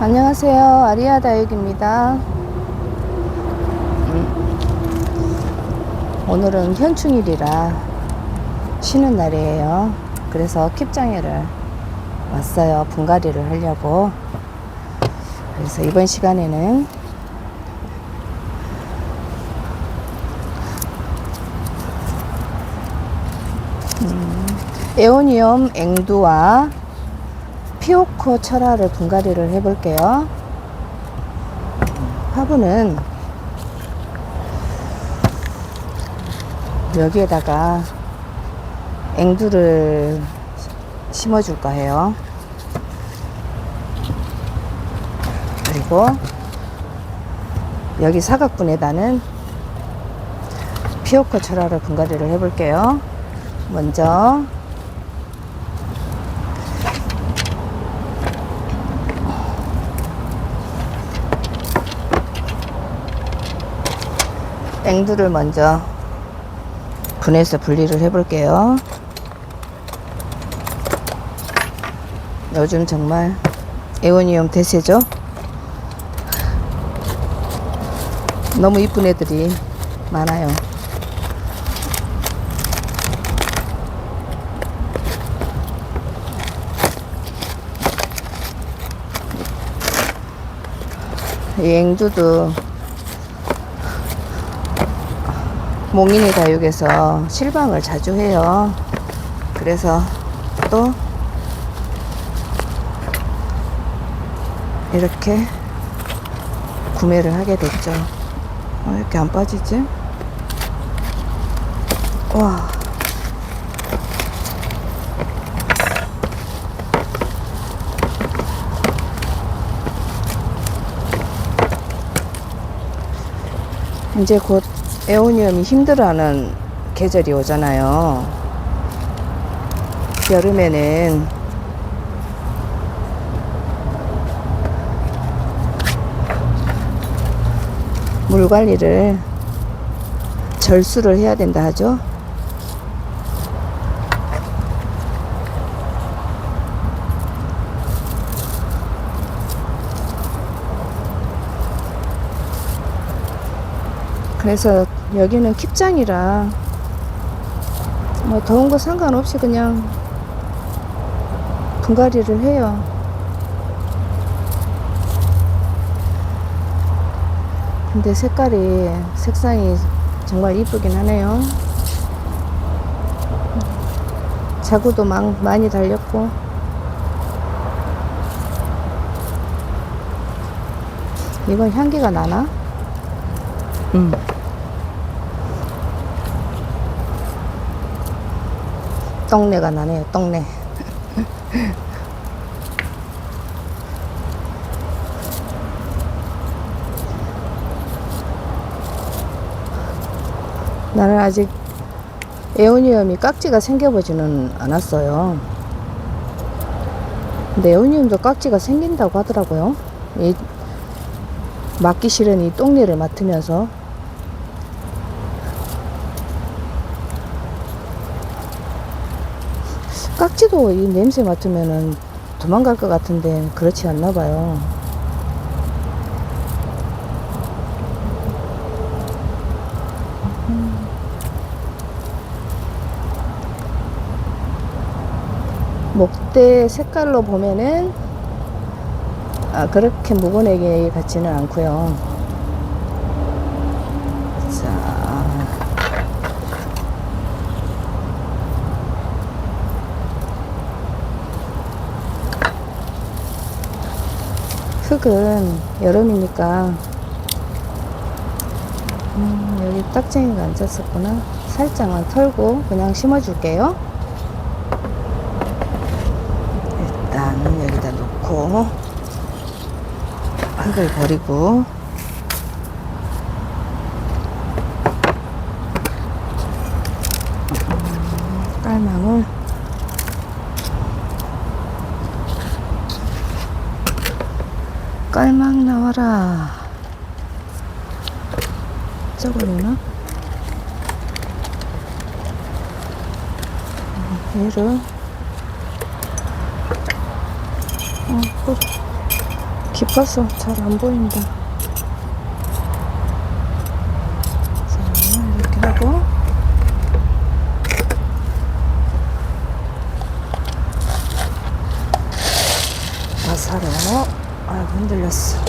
안녕하세요. 아리아 다육입니다. 음, 오늘은 현충일이라 쉬는 날이에요. 그래서 킵장애를 왔어요. 분갈이를 하려고. 그래서 이번 시간에는 음, 에오니엄 앵두와 피오코 철화를 분갈이를 해볼게요. 화분은 여기에다가 앵두를 심어줄까 해요. 그리고 여기 사각분에다는 피오코 철화를 분갈이를 해볼게요. 먼저 앵두를 먼저 분해서 분리를 해볼게요. 요즘 정말 에오니움 대세죠? 너무 이쁜 애들이 많아요. 이 앵두도 몽인이 다육에서 실방을 자주 해요. 그래서 또 이렇게 구매를 하게 됐죠. 어, 왜 이렇게 안 빠지지? 와. 이제 곧 에오니엄이 힘들어하는 계절이 오잖아요. 여름에는 물 관리를 절수를 해야 된다 하죠. 그래서 여기는 킵장이라 뭐 더운 거 상관없이 그냥 분갈이를 해요. 근데 색깔이 색상이 정말 이쁘긴 하네요. 자구도 막 많이 달렸고 이건 향기가 나나? 음. 떡내가 나네요, 떡내. 나는 아직 에오니움이 깍지가 생겨보지는 않았어요. 근데 에오니움도 깍지가 생긴다고 하더라고요. 이 맡기 싫은 이 똥내를 맡으면서 깍지도 이 냄새 맡으면은 도망갈 것 같은데 그렇지 않나 봐요. 음. 목대 색깔로 보면은 아, 그렇게 묵은애기 같지는 않고요. 자, 흙은 여름이니까 음, 여기 딱쟁이가 앉았었구나. 살짝만 털고 그냥 심어줄게요. 일단 여기다 놓고 흙을 버리고 음, 깔망을 깔망 나와라 저거려나? 얘를 어, 또 깊어서 잘 안 보인다. 자, 이렇게 하고. 마사로. 아이고, 흔들렸어. 어,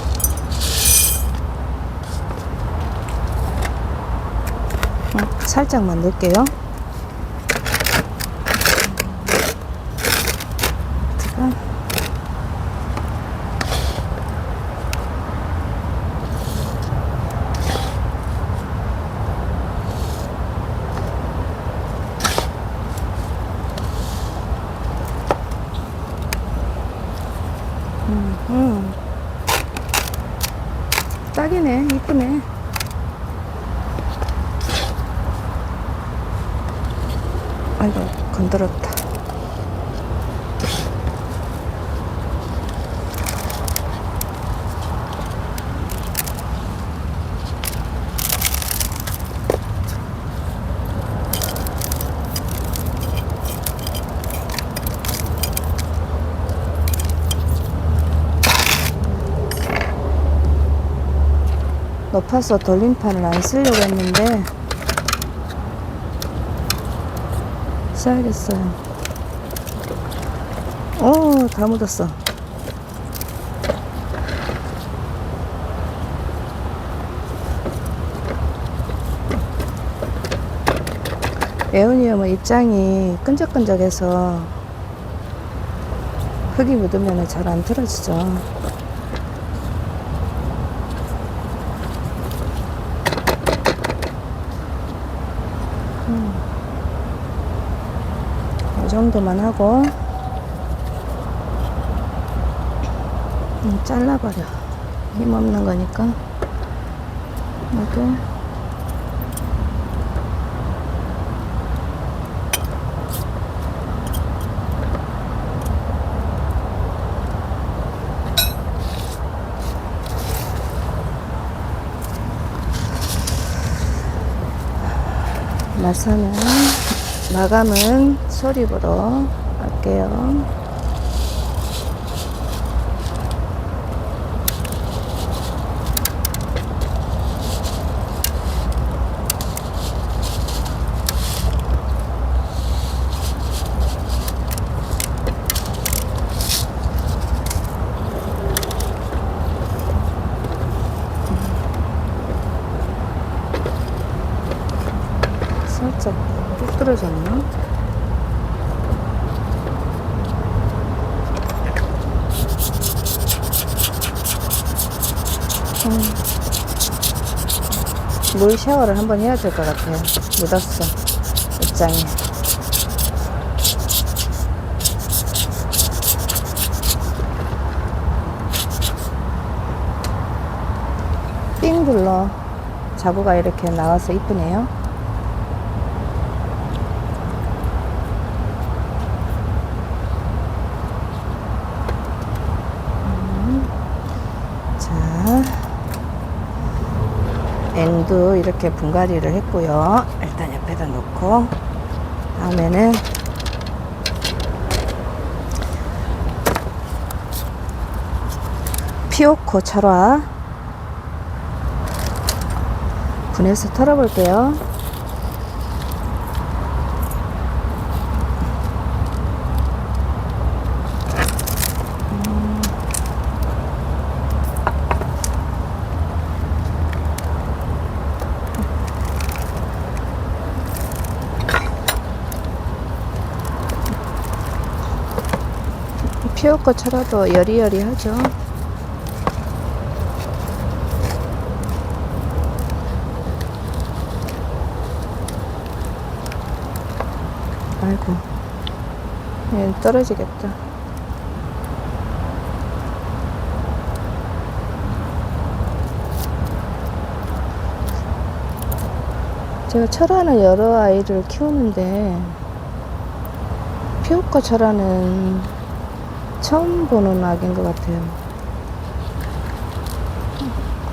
살짝만 넣을게요. 제가 음. 딱이네, 이쁘네. 아이고, 건드렸다. 높아서 돌림판을 안 쓰려고 했는데 써야겠어요. 오, 다 묻었어. 에어니엄은 입장이 끈적끈적해서 흙이 묻으면 잘 안 틀어지죠. 이 정도만 하고 음, 잘라버려. 힘없는 거니까. 이것도 마사는 마감은 소립으로 할게요. 살짝 뚝 떨어졌나? 음. 물 샤워를 한번 해야 될 것 같아요. 묻었어. 입장에. 삥 둘러 자구가 이렇게 나와서 이쁘네요. 자, 앵도 이렇게 분갈이를 했고요. 일단 옆에다 놓고 다음에는 피오코 철화 분해서 털어볼게요. 피오코 철화도 여리여리하죠. 아이고, 얘 떨어지겠다. 제가 철화는 여러 아이를 키우는데 피오카 철화는 처음 보는 악인 것 같아요.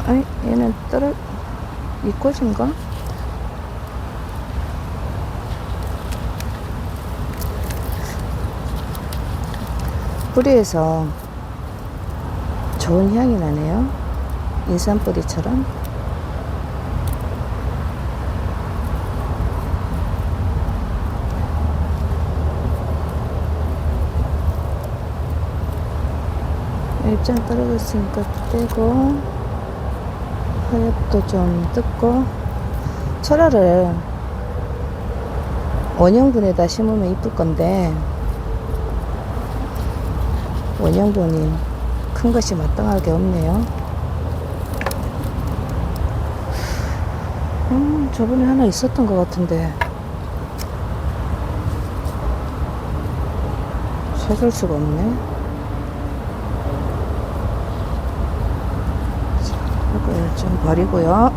아이, 얘는 떨어, 이 꽃인가? 뿌리에서 좋은 향이 나네요. 인삼뿌리처럼. 입장 떨어졌으니까 떼고 하엽도 좀 뜯고 철화를 원형분에다 심으면 이쁠 건데 원형분이 큰 것이 마땅하게 없네요. 음, 저번에 하나 있었던 것 같은데 찾을 수가 없네. 자, 이걸 좀 버리고요.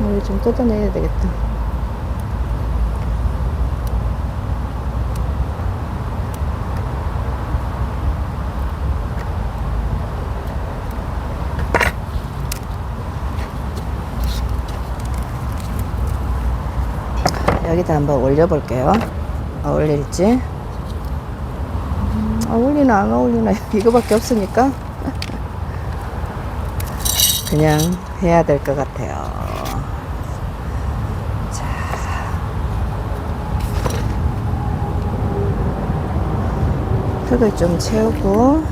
이걸 좀 뜯어내야 되겠다. 여기다 한번 올려볼게요. 어울릴지. 음, 어울리나 안 어울리나 이거밖에 없으니까 그냥 해야 될 것 같아요. 자. 흙을 좀 채우고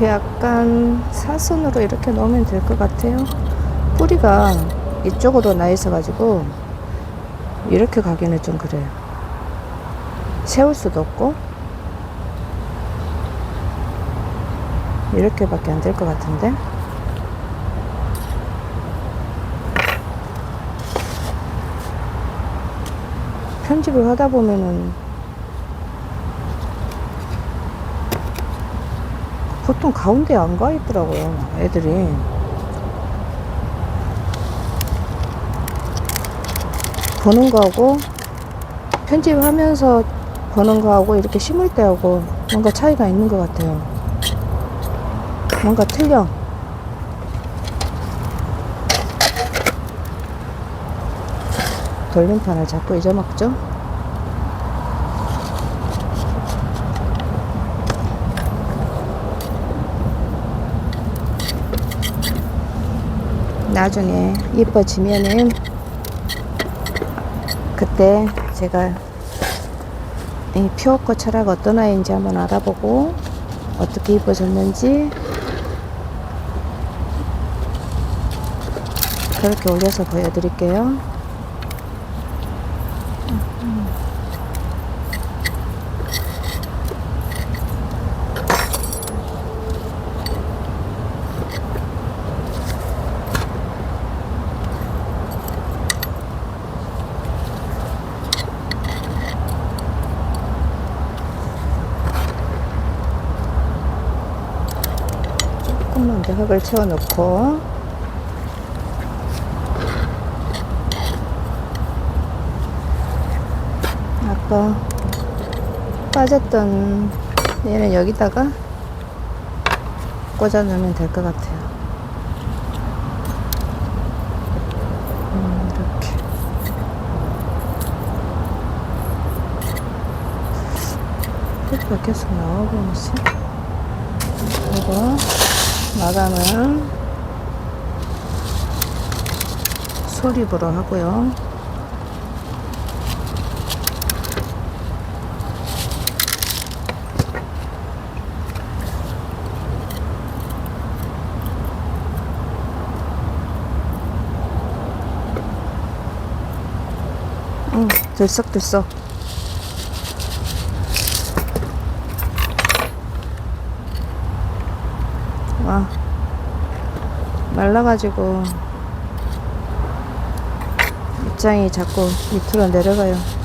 이렇게 약간 사선으로 이렇게 넣으면 될 것 같아요. 뿌리가 이쪽으로 나 있어가지고 이렇게 가기는 좀 그래요. 세울 수도 없고 이렇게밖에 안 될 것 같은데. 편집을 하다 보면은 보통 가운데 안 가 있더라고요, 애들이. 보는 거하고 편집하면서 보는 거하고 이렇게 심을 때하고 뭔가 차이가 있는 것 같아요. 뭔가 틀려. 돌림판을 자꾸 잊어먹죠? 나중에 이뻐지면은 그때 제가 이 피오코 철학 어떤 아이인지 한번 알아보고 어떻게 이뻐졌는지 그렇게 올려서 보여드릴게요. 흙을 채워놓고 아까 빠졌던 얘는 여기다가 꽂아 놓으면 될 것 같아요. 음, 이렇게. 계속 나오고 있지? 그리고 마감은 소립으로 하고요. 응, 들썩들썩. 와, 말라가지고 입장이 자꾸 밑으로 내려가요.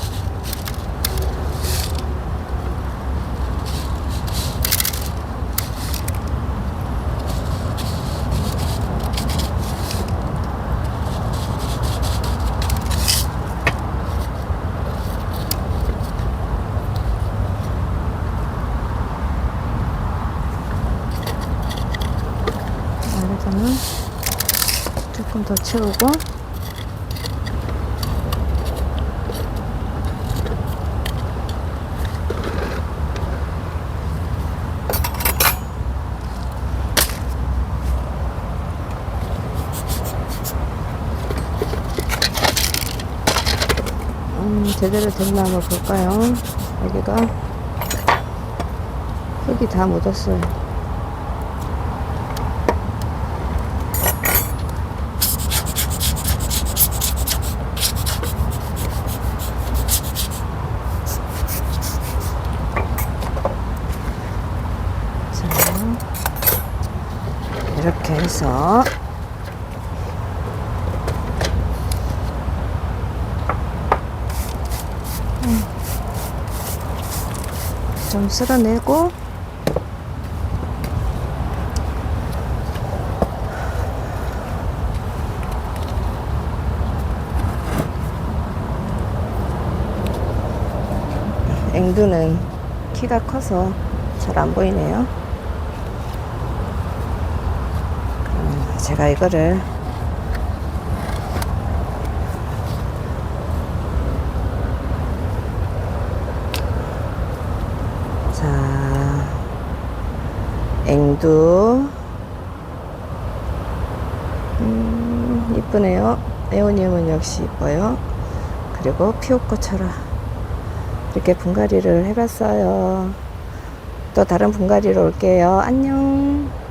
더 채우고 음, 제대로 됐나 한번 볼까요? 여기가 흙이 다 묻었어요. 자, 이렇게 해서. 좀 쓸어내고. 앵두는 키가 커서 잘 안 보이네요. 그럼 제가 이거를 자, 앵두. 음, 이쁘네요. 에오니움은 역시 이뻐요. 그리고 피오코처럼 이렇게 분갈이를 해봤어요. 또 다른 분갈이로 올게요. 안녕.